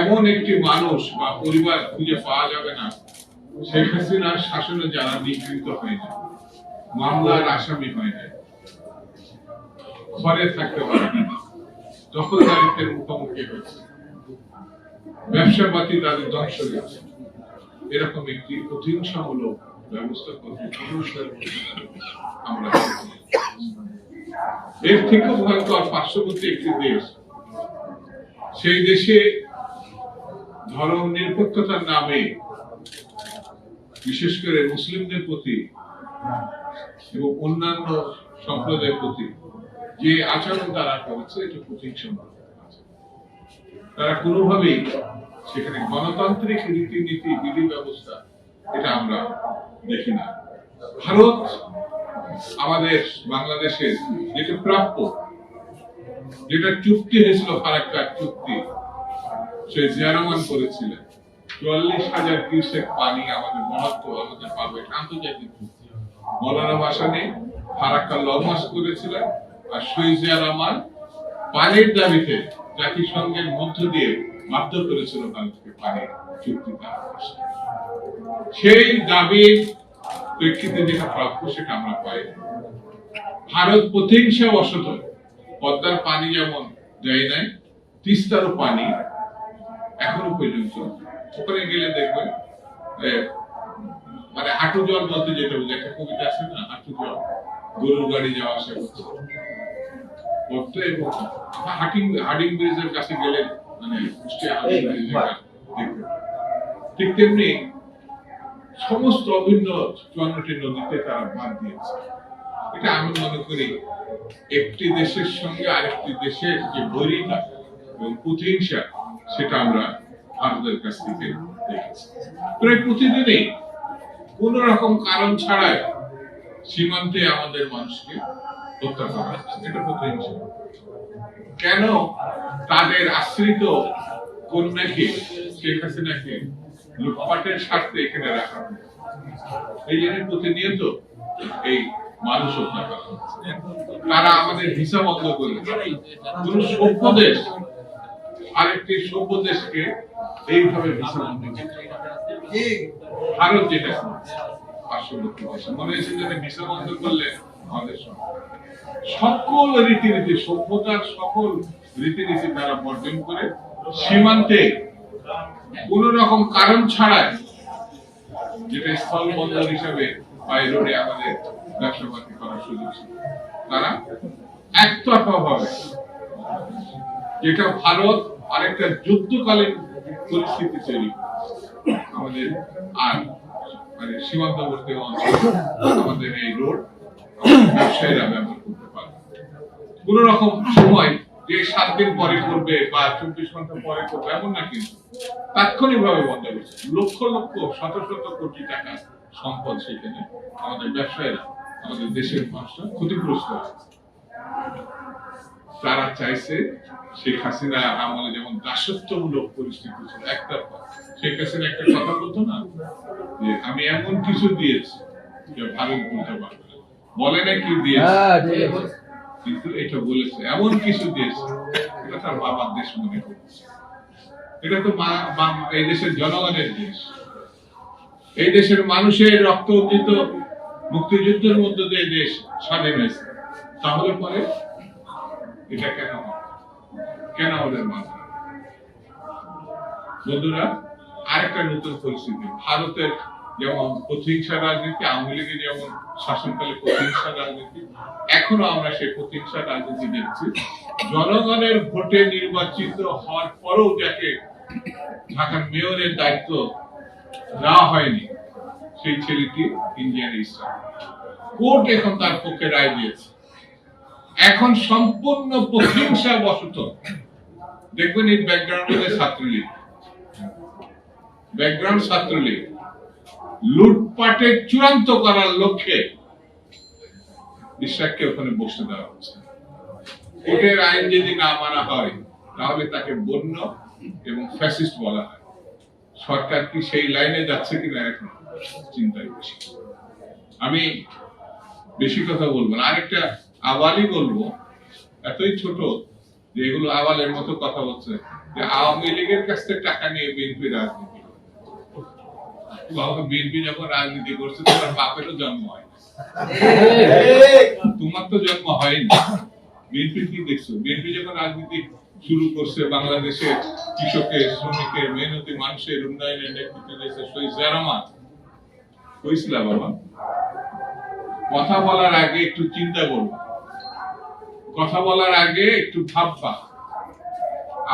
এমন একটি মানুষ বা পরিবার খুঁজে পাওয়া যাবে না। শেখ হাসিনার শাসনে যারা নিগৃহীত হয়নি মামলার আসামি হয়নি ঘরে থাকতে পারে দখলদারিত্বের মুখোমুখি হয়েছে। ব্যবসা বাতি তাদের ধ্বংস গেছে। এরকম একটি প্রতিহিংসামূলক ব্যবস্থা করতে আমরা। এর থেকে ভয়ঙ্কর পার্শ্ববর্তী একটি দেশ সেই দেশে ধর্ম নিরপেক্ষতার নামে, বিশেষ করে মুসলিমদের প্রতি এবং অন্যান্য সম্প্রদায়ের প্রতি যে আচরণ তারা করেছে, এটা প্রতিহিংসামূলক আচরণ। তারা কোনোভাবেই সেখানে গণতান্ত্রিক রীতিনীতি, বিধি ব্যবস্থা, এটা আমরা দেখি না ভারত আমাদের বাংলাদেশের যেটা প্রাপ্য যেটা চুক্তি হয়েছিল ফারাক্কার চুক্তি সে জিয়ারমান করেছিলেন। চুয়াল্লিশ হাজার কিউসেক পানি আমাদের মহত্ব আমাদের পাবে আন্তর্জাতিক চুক্তি। মৌলানা ভাসানি ফারাক্কা লরমাস করেছিলেন, আর শহীদ জিয়া রহমান পানির দাবিতে জাতিসংঘের মধ্য দিয়ে বাধ্য করেছিল ভারতকে পানির চুক্তি সেই দাবির প্রেক্ষিতে যেটা প্রাপ্য সেটা আমরা পাই। ভারত প্রতিহিংসা বশত পদ্মার পানি যেমন দেয় নাই তিস্তারও পানি এখনও পর্যন্ত। ওখানে গেলে দেখবেন মানে হাঁটু জল বলতে যেটা বুঝে একটা কবিতা আছে না হাঁটু জল গরুর গাড়ি যাওয়া আসা করছে। পদ্মা এবং হাটিং হার্ডিং ব্রিজের কাছে গেলে মানে। ঠিক তেমনি সমস্ত অভিন্ন চুয়ান্নটি নদীতে তারা বাদ দিয়েছে। এটা আমি মনে করি একটি দেশের সঙ্গে আরেকটি দেশের যে বৈরিতা এবং প্রতিহিংসা, সেটা আমরা ভারতের কাছ থেকে দেখেছি। প্রায় প্রতিদিনই কোন রকম কারণ ছাড়াই সীমান্তে আমাদের মানুষকে হত্যা করা হচ্ছে। এটা প্রতিহিংসা। কেন তাদের আশ্রিত কন্যাকে, শেখ হাসিনাকে লুটপাটের স্বার্থে এখানে রাখা এই জন্য প্রতিনিয়ত এই মানুষ হত্যা করা তারা আমাদের করে কোন সভ্য দেশ আরেকটি সভ্য দেশকে এইভাবে করে ভারত যেটা সকল রীতিনীতি, সভ্যতার সকল রীতিনীতি তারা বর্জন করে সীমান্তে কোন রকম কারণ ছাড়াই যেটা স্থল বন্দর হিসাবে বাইরে আমাদের করার সুযোগ ছিল। তারা যেটা ভারত আরেকটা যুদ্ধকালীন পরিস্থিতি তৈরি আমাদের আর মানে সীমান্তবর্তী অঞ্চল, আমাদের এই রোড ব্যবসায়ীরা ব্যবহার করতে পারে। কোন রকম সময় যে সাত দিন পরে করবে বা চব্বিশ ঘণ্টা পরে করবে, এমন না কিন্তু। তাৎক্ষণিক ভাবে বন্ধ করছে। লক্ষ লক্ষ, শত শত কোটি টাকা সম্পদ সেখানে আমাদের ব্যবসায়ীরা আমাদের দেশের মানুষরা ক্ষতিগ্রস্ত তারা চাইছে শেখ হাসিনা আমলে যেমন দাসত্বমূলক পরিস্থিতি ছিল একতরফা শেখ হাসিনা একটা কথা বলতো না যে আমি এমন কিছু দিয়েছি যে ভারত বলতে পারবে না। বলে না কি দিয়েছে? হ্যাঁ কিন্তু এটা বলেছে এমন কিছু দিয়েছে এটা তার বাবার দেশ মনে করছে এটা তো এই দেশের জনগণের দেশ। এই দেশের মানুষের রক্ত উদ্দিত মুক্তিযুদ্ধের মধ্য দিয়ে দেশ স্বাধীন হয়েছে। তাহলে পরে এটা কেন কেন মানবে না? বন্ধুরা, আরেকটা নতুন পরিস্থিতি। ভারতের যেমন প্রতিহিংসা রাজনীতি, আওয়ামী লীগের যেমন শাসনকালে প্রতিহিংসা রাজনীতি, এখনও আমরা সেই প্রতিহিংসা রাজনীতি দেখছি। জনগণের ভোটে নির্বাচিত হওয়ার পরেও যাকে ঢাকার মেয়রের দায়িত্ব দেওয়া হয়নি সেই ছেলেটি ইন্ডিয়ান ইসলাম কোর্ট এখন তার পক্ষে রায় দিয়েছে। এখন সম্পূর্ণ প্রতিহিংসা বশত দেখবেন এই ব্যাকগ্রাউন্ডে ছাত্রলীগ। ব্যাকগ্রাউন্ড ছাত্রলীগ লুটপাটে চূড়ান্ত করার লক্ষ্যে বিশ্বাসকে ওখানে বসতে দেওয়া হচ্ছে। কোর্টের আইন যদি না মানা হয়, তাহলে তাকে বন্য এবং ফ্যাসিস্ট বলা হয়। সরকার কি সেই লাইনে যাচ্ছে কিনা এখন চিন্তায় বেশি। আমি বেশি কথা বলব না আরেকটা আওয়ালই বলব এতই ছোট যে এগুলো আওয়ালের মতো কথা বলছে যে আওয়ামী লীগের কাছ থেকে টাকা নিয়ে বিএনপি রাজনীতি বিএনপি যখন রাজনীতি করছে তোমার বাপেরও জন্ম হয় তোমার তো জন্ম হয়নি। বিএনপি কি দেখছ? বিএনপি যখন রাজনীতি শুরু করছে বাংলাদেশে কৃষকের শ্রমিকের মেহনতি মানুষের উন্নয়নের নেতৃত্ব দিয়েছে শহীদ জারামা কইছিলা বাবা কথা বলার আগে একটু চিন্তা করবা কথা বলার আগে একটু ভাববা।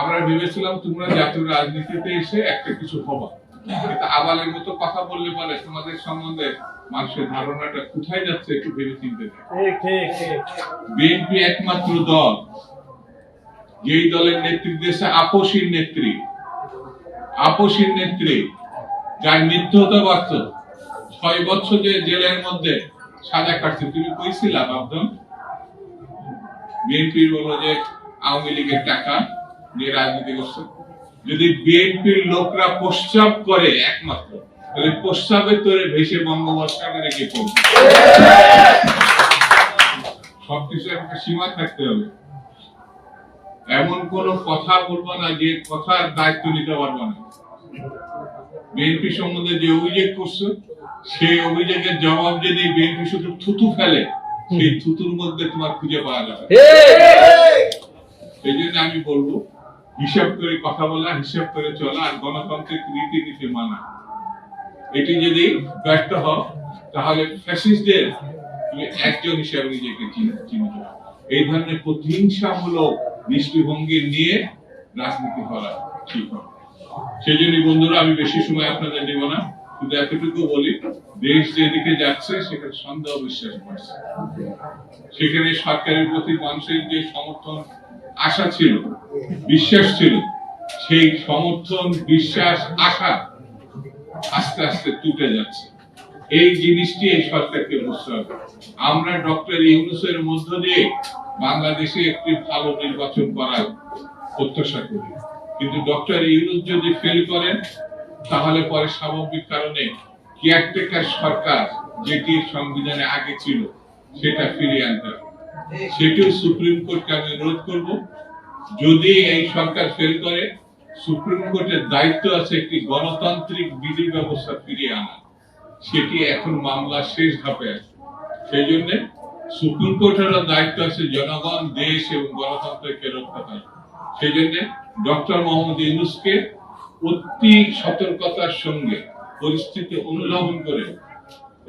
আমরা ভেবেছিলাম তোমরা জাতীয় রাজনীতিতে এসে একটা কিছু হবা। কিন্তু আবালের মতো কথা বললে পরে তোমাদের সম্বন্ধে মানুষের ধারণাটা কোথায় যাচ্ছে একটু ভেবে চিনতে বিএনপি একমাত্র দল। যেই দলের নেতৃত্বে দেশে আপসীর নেত্রী আপসীর নেত্রী, যার মৃত্যু হতে পারত, ছয় বছর জেলের মধ্যে সাজা কাটছে। তুমি কইছিলা ভাবতাম বিএনপির বলো যে আওয়ামী লীগের টাকা নিয়ে রাজনীতি করছে। যদি বিএনপির লোকরা প্রস্তাব করে একমাত্র, তাহলে প্রস্তাবের তোরে ভেসে বঙ্গোপসাগরে গিয়ে পড়বে। সবকিছু একটা সীমা থাকতে হবে। এমন কোন কথা বলব না যে কথার দায়িত্ব নিতে পারব না। বিএনপি সম্বন্ধে যে অভিযোগ করছে, সেই অভিযোগের জবাব যদি বিএনপি শুধু থুতু ফেলে, সেই থুতুর মধ্যে তোমার খুঁজে পাওয়া যাবে। এই জন্য আমি বলব, হিসাব করে কথা বলা, হিসাব করে চলা আর গণতান্ত্রিক রীতিনীতি মানা। এটি যদি ব্যর্থ হও, তাহলে ফ্যাসিস্টদের তুমি একজন হিসাবে নিজেকে হবে। এই ধরনের প্রতিহিংসামূলক দৃষ্টিভঙ্গি নিয়ে রাজনীতি করা ঠিক হবে। সেই জন্য বন্ধুরা, আমি বেশি সময় আপনাদের নেব না। শুধু এতটুকু বলি, দেশ যেদিকে যাচ্ছে, সেখানে সন্দেহ বিশ্বাস বাড়ছে। সেখানে সরকারের প্রতি মানুষের যে সমর্থন আশা ছিল, বিশ্বাস ছিল, সেই সমর্থন, বিশ্বাস, আশা আস্তে আস্তে টুটে যাচ্ছে। এই জিনিসটি এই সরকারকে বুঝতে হবে আমরা ডক্টর ইউনুসের মধ্য দিয়ে বাংলাদেশে একটি ভালো নির্বাচন করার প্রত্যাশা করি। কিন্তু ডক্টর ইউনুস যদি ফেল করেন, তাহলে পরে স্বাভাবিক কারণে কেয়ারটেকার সরকার যেটি সংবিধানে আগে ছিল, সেটা ফিরিয়ে আনতে হবে। সেটিও সুপ্রিম কোর্টকে আমি অনুরোধ করব, যদি এই সরকার ফেল করে, সুপ্রিম কোর্টের দায়িত্ব আছে একটি গণতান্ত্রিক বিধি ব্যবস্থা ফিরিয়ে আনা সেটি এখন মামলা শেষ ধাপে আছে। সেই জন্য সুপ্রিম কোর্টেরও দায়িত্ব আছে জনগণ, দেশ এবং গণতন্ত্রকে রক্ষা করা সেই জন্য ডক্টর মোহাম্মদ ইউনুসকে অতি সতর্কতার সঙ্গে পরিস্থিতি অনুধাবন করে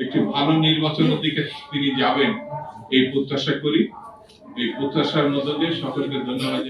একটি ভালো নির্বাচনের দিকে তিনি যাবেন, এই প্রত্যাশা করি। এই প্রত্যাশার মধ্য দিয়ে সকলকে ধন্যবাদ।